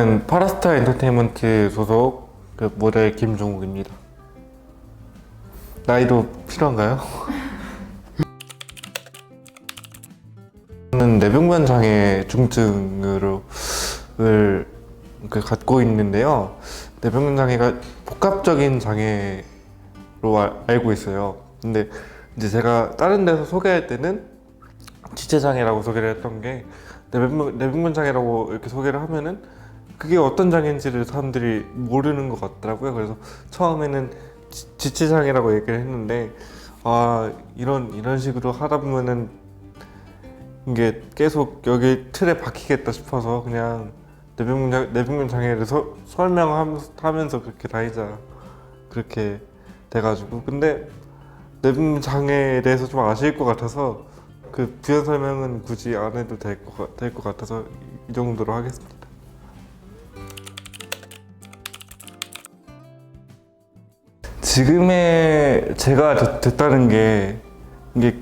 저는 파라스타 엔터테인먼트 소속 그 모델 김종욱입니다. 나이도 필요한가요? 저는 뇌병변 장애 중증으로 을그 갖고 있는데요. 뇌병변 장애가 복합적인 장애로 알- 알고 있어요. 근데 이제 제가 다른 데서 소개할 때는 지체 장애라고 소개를 했던 게 뇌병변 장애라고 이렇게 소개를 하면은 그게 어떤 장애인지를 사람들이 모르는 것 같더라고요. 그래서 처음에는 지- 지체 장애라고 얘기를 했는데 아 이런 이런 식으로 하다 보면은 이게 계속 여기 틀에 박히겠다 싶어서 그냥 장- 뇌병변 장애를 서- 설명하면서 그렇게 다니자 그렇게 돼가지고 근데 뇌병변 장애에 대해서 좀 아실 것 같아서 그 부연 설명은 굳이 안 해도 될 것 같아서 이 정도로 하겠습니다. 지금의 제가 됐- 됐다는 게 이게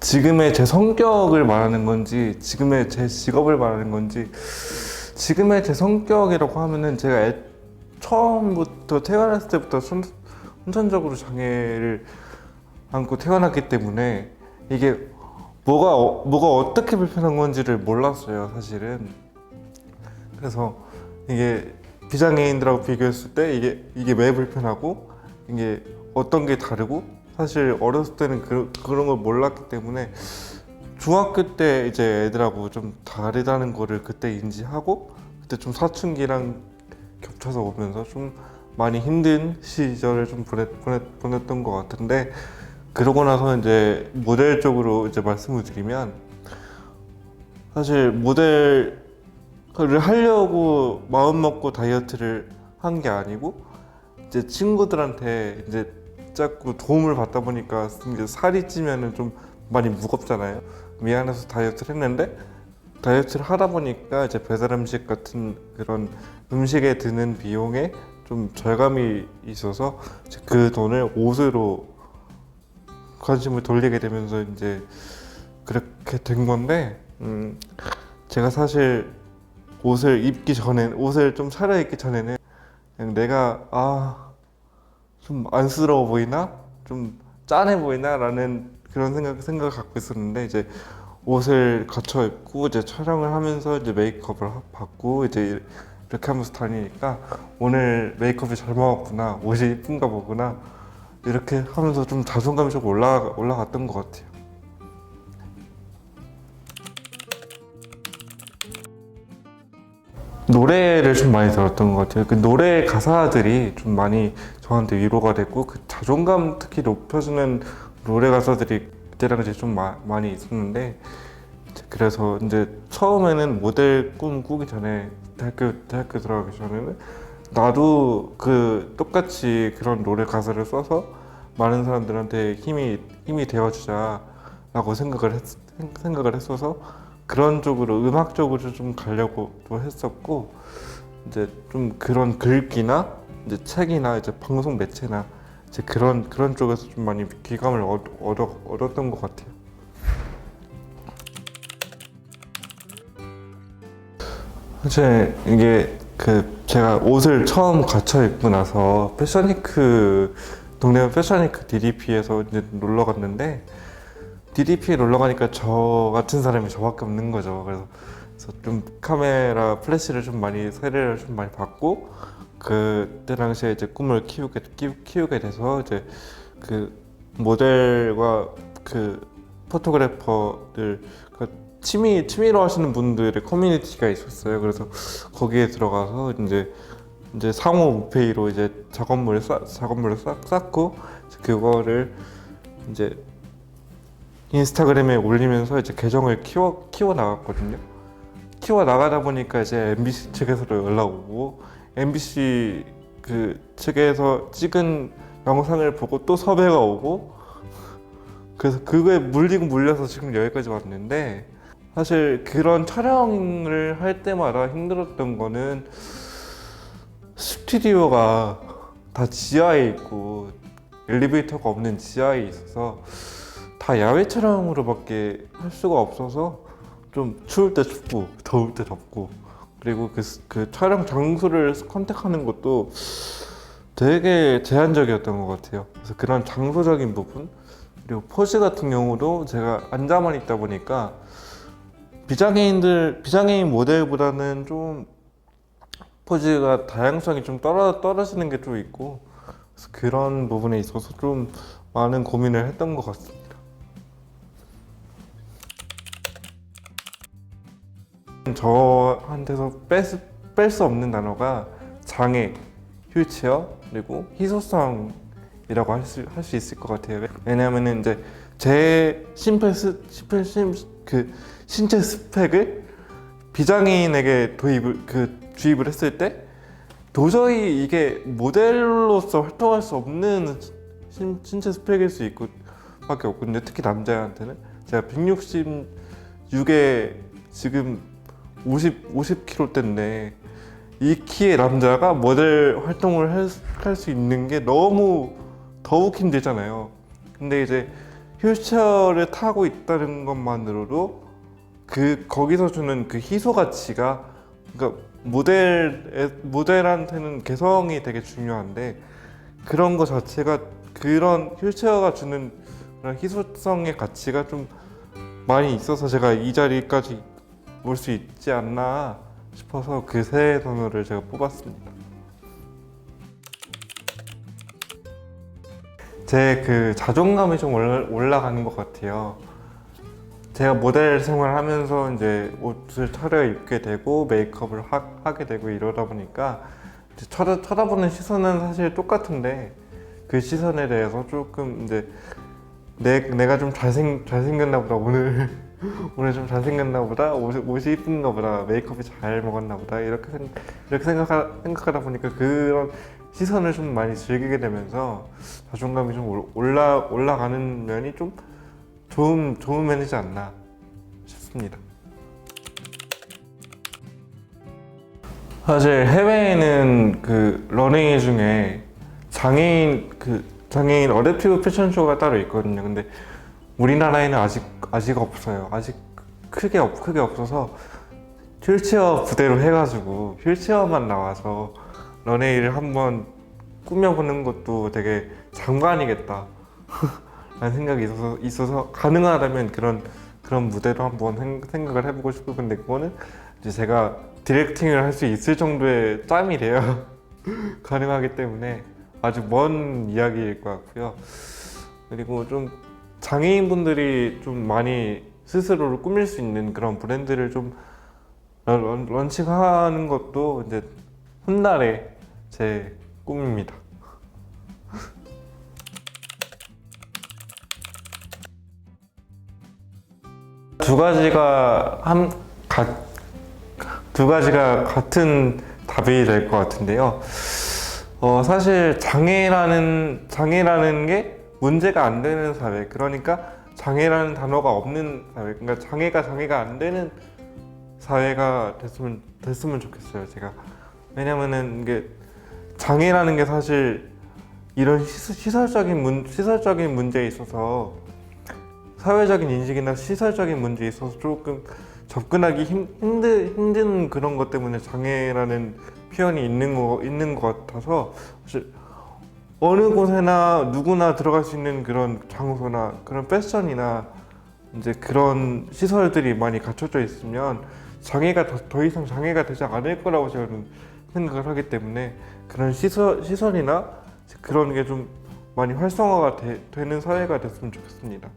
지금의 제 성격을 말하는 건지 지금의 제 직업을 말하는 건지 지금의 제 성격이라고 하면은 제가 애- 처음부터 태어났을 때부터 손, 선천적으로 장애를 안고 태어났기 때문에 이게 뭐가 어- 뭐가 어떻게 불편한 건지를 몰랐어요 사실은. 그래서 이게 비장애인들하고 비교했을 때 이게 이게 왜 불편하고 이게 어떤 게 다르고 사실 어렸을 때는 그, 그런 걸 몰랐기 때문에 중학교 때 이제 애들하고 좀 다르다는 거를 그때 인지하고 그때 좀 사춘기랑 겹쳐서 오면서 좀 많이 힘든 시절을 좀 보냈, 보냈, 보냈던 것 같은데 그러고 나서 이제 모델 쪽으로 이제 말씀을 드리면 사실 모델을 하려고 마음 먹고 다이어트를 한 게 아니고 이제 친구들한테 이제 자꾸 도움을 받다 보니까 이제 살이 찌면은 좀 많이 무겁잖아요. 미안해서 다이어트를 했는데 다이어트를 하다 보니까 이제 배달 음식 같은 그런 음식에 드는 비용에 좀 절감이 있어서 그 돈을 옷으로 관심을 돌리게 되면서 이제 그렇게 된 건데 음 제가 사실 옷을 입기 전에 옷을 좀 차려 입기 전에는 그냥 내가 아 좀 안쓰러워 보이나 좀 짠해 보이나 라는 그런 생각 생각을 갖고 있었는데 이제 옷을 갖춰 입고 이제 촬영을 하면서 이제 메이크업을 하- 받고 이제 이렇게 하면서 다니니까 오늘 메이크업이 잘 먹었구나 옷이 이쁜가 보구나 이렇게 하면서 좀 자존감이 좀 올라 올라갔던 것 같아요. 노래를 좀 많이 들었던 것 같아요. 그 노래 가사들이 좀 많이 저한테 위로가 됐고 그 자존감 특히 높여주는 노래 가사들이 그때 당시에 좀 마- 많이 있었는데 그래서 이제 처음에는 모델 꿈 꾸기 전에 대학교 대학교 들어가기 전에는 나도 그 똑같이 그런 노래 가사를 써서 많은 사람들한테 힘이 힘이 되어주자라고 생각을 했, 생각을 했어서 그런 쪽으로 음악 쪽으로 좀 가려고도 했었고 이제 좀 그런 글귀나 이제 책이나 이제 방송 매체나 이제 그런 그런 쪽에서 좀 많이 귀감을 얻, 얻어, 얻었던 것 같아요. 사실 이게 그 제가 옷을 처음 갖춰 입고 나서 패션위크 동네 패션위크 DDP에서 이제 놀러 갔는데 DDP에 놀러 가니까 저 같은 사람이 저밖에 없는 거죠. 그래서, 그래서 좀 카메라 플래시를 좀 많이 세례를 좀 많이 받고 그때 당시에 이제 꿈을 키우게 키- 키우게 돼서 이제 그 모델과 그 포토그래퍼들 그 취미 취미로 하시는 분들의 커뮤니티가 있었어요. 그래서 거기에 들어가서 이제 이제 상호 우페이로 이제 작업물을 쌓 작업물을 쌓, 쌓고 그거를 이제 인스타그램에 올리면서 이제 계정을 키워 키워 나갔거든요. 키워 나가다 보니까 이제 MBC 측에서도 연락 오고 MBC 그 측에서 찍은 영상을 보고 또 섭외가 오고 그래서 그거에 물리고 물려서 지금 여기까지 왔는데 사실 그런 촬영을 할 때마다 힘들었던 거는 스튜디오가 다 지하에 있고 엘리베이터가 없는 지하에 있어서 다 야외 촬영으로밖에 할 수가 없어서 좀 추울 때 춥고 더울 때 덥고 그리고 그, 스- 그 촬영 장소를 컨택하는 것도 되게 제한적이었던 것 같아요. 그래서 그런 장소적인 부분 그리고 포즈 같은 경우도 제가 앉아만 있다 보니까 비장애인들 비장애인 모델보다는 좀 포즈가 다양성이 좀 떨어 떨어지는 게 좀 있고 그런 부분에 있어서 좀 많은 고민을 했던 것 같습니다. 저한테서 뺄 수 없는 단어가 장애, 휠체어 그리고 희소성이라고 할 수 할 수 있을 것 같아요. 왜냐하면은 이제 제 심폐 스 심폐 심그 신체 스펙을 비장애인에게 도입을 그 주입을 했을 때 도저히 이게 모델로서 활동할 수 없는 신, 신체 스펙일 수 있고 밖에 없거든요. 특히 남자한테는 제가 166에 지금 50 50kg대인데 이 키의 남자가 모델 활동을 할 수 있는 게 너무 더욱 힘들잖아요. 근데 이제 휠체어를 타고 있다는 것만으로도 그 거기서 주는 그 희소 가치가 그러니까 모델 모델한테는 개성이 되게 중요한데 그런 거 자체가 그런 휠체어가 주는 그런 희소성의 가치가 좀 많이 있어서 제가 이 자리까지 올 수 있지 않나 싶어서 그세 단어를 제가 뽑았습니다. 제 그 자존감이 좀 올라- 올라가는 것 같아요. 제가 모델 생활하면서 이제 옷을 차려 입게 되고 메이크업을 하, 게 되고 이러다 보니까 쳐다, 쳐다보는 시선은 사실 똑같은데 그 시선에 대해서 조금 이제 내, 내가 좀 잘생, 잘생겼나 보다 오늘 오늘 좀 잘생겼나 보다 옷이, 옷이 이쁜가 보다 메이크업이 잘 먹었나 보다 이렇게, 생, 이렇게 생각하, 생각하다 보니까 그런 시선을 좀 많이 즐기게 되면서 자존감이 좀 올- 올라, 올라가는 면이 좀 좋은, 좋은 면이지 않나 싶습니다. 사실 해외에는 그 러닝 중에 장애인 그 장애인 어댑티브 패션쇼가 따로 있거든요. 근데 우리나라에는 아직 아직 없어요. 아직 크게 없 크게 없어서 휠체어 부대로 해가지고 휠체어만 나와서 런웨이를 한번 꾸며보는 것도 되게 장관이겠다. 라는 생각이 있어서 있어서 가능하다면 그런 그런 무대로 한번 생- 생각을 해보고 싶고 근데 그거는 이제 제가 디렉팅을 할 수 있을 정도의 짬이 돼야 가능하기 때문에 아주 먼 이야기일 것 같고요. 그리고 좀 장애인분들이 좀 많이 스스로를 꾸밀 수 있는 그런 브랜드를 좀 런, 런칭하는 것도 이제 훗날의 제 꿈입니다. 두 가지가 한, 가, 두 가지가 같은 답이 될 것 같은데요. 어, 사실 장애라는, 장애라는 게 문제가 안 되는 사회. 그러니까 장애라는 단어가 없는 사회. 그러니까 장애가 장애가 안 되는 사회가 됐으면, 됐으면 좋겠어요. 제가. 왜냐면은 이게 장애라는 게 사실 이런 시, 시설적인 문, 시설적인 문제에 있어서 사회적인 인식이나 시설적인 문제에 있어서 조금 접근하기 힘, 힘들, 힘든 그런 것 때문에 장애라는 표현이 있는 거 있는 것 같아서 사실 어느 곳에나 누구나 들어갈 수 있는 그런 장소나 그런 패션이나 이제 그런 시설들이 많이 갖춰져 있으면 장애가 더, 더 이상 장애가 되지 않을 거라고 저는 생각을 하기 때문에 그런 시설 시설이나 그런 게 좀 많이 활성화가 되, 는 사회가 됐으면 좋겠습니다.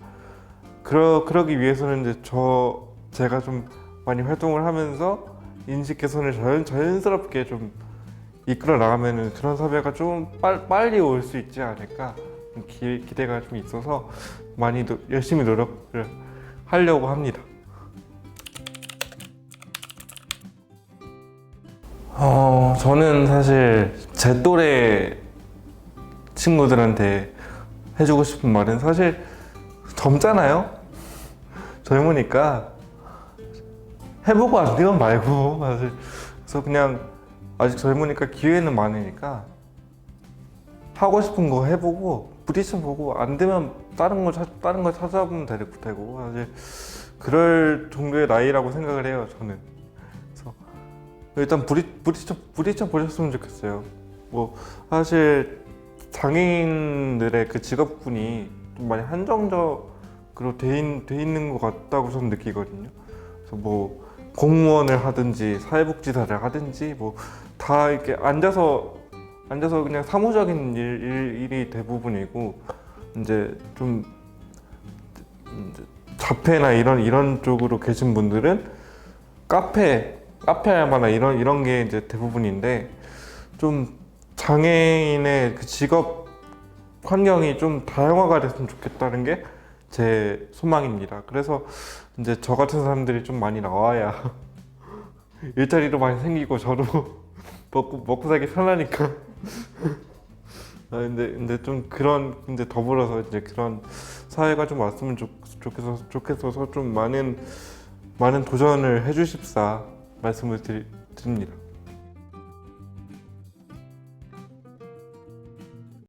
그러 그러기 위해서는 이제 저 제가 좀 많이 활동을 하면서 인식 개선을 자연 자연스럽게 좀 이끌어 나가면은 그런 사회가 좀 빨, 빨리 올 수 있지 않을까 좀 기, 기대가 좀 있어서 많이 노, 열심히 노력을 하려고 합니다. 어 저는 사실 제 또래 친구들한테 해주고 싶은 말은 사실 젊잖아요. 젊으니까 해보고 안 되면 말고 사실 그래서 그냥 아직 젊으니까 기회는 많으니까 하고 싶은 거 해보고 부딪혀 보고 안 되면 다른 거 찾, 다른 거 찾아보면 되- 되고 사실 그럴 정도의 나이라고 생각을 해요 저는 그래서 일단 부리, 부딪혀, 부딪혀 보셨으면 좋겠어요. 뭐 사실 장애인들의 그 직업군이 좀 많이 한정적으로 돼, 있, 돼 있는 것 같다고 저는 느끼거든요. 그래서 뭐 공무원을 하든지 사회복지사를 하든지 뭐 다 이렇게 앉아서 앉아서 그냥 사무적인 일, 일, 일이 대부분이고 이제 좀 이제 자폐나 이런 이런 쪽으로 계신 분들은 카페 카페 알바나 이런 이런 게 이제 대부분인데 좀 장애인의 그 직업 환경이 좀 다양화가 됐으면 좋겠다는 게 제 소망입니다. 그래서 이제 저 같은 사람들이 좀 많이 나와야 일자리도 많이 생기고 저도 먹고 먹고 살기 편하니까. 아 근데 근데 좀 그런 이제 더불어서 이제 그런 사회가 좀 왔으면 좋, 좋겠어서 좋겠어서 좀 많은 많은 도전을 해주십사 말씀을 드립니다.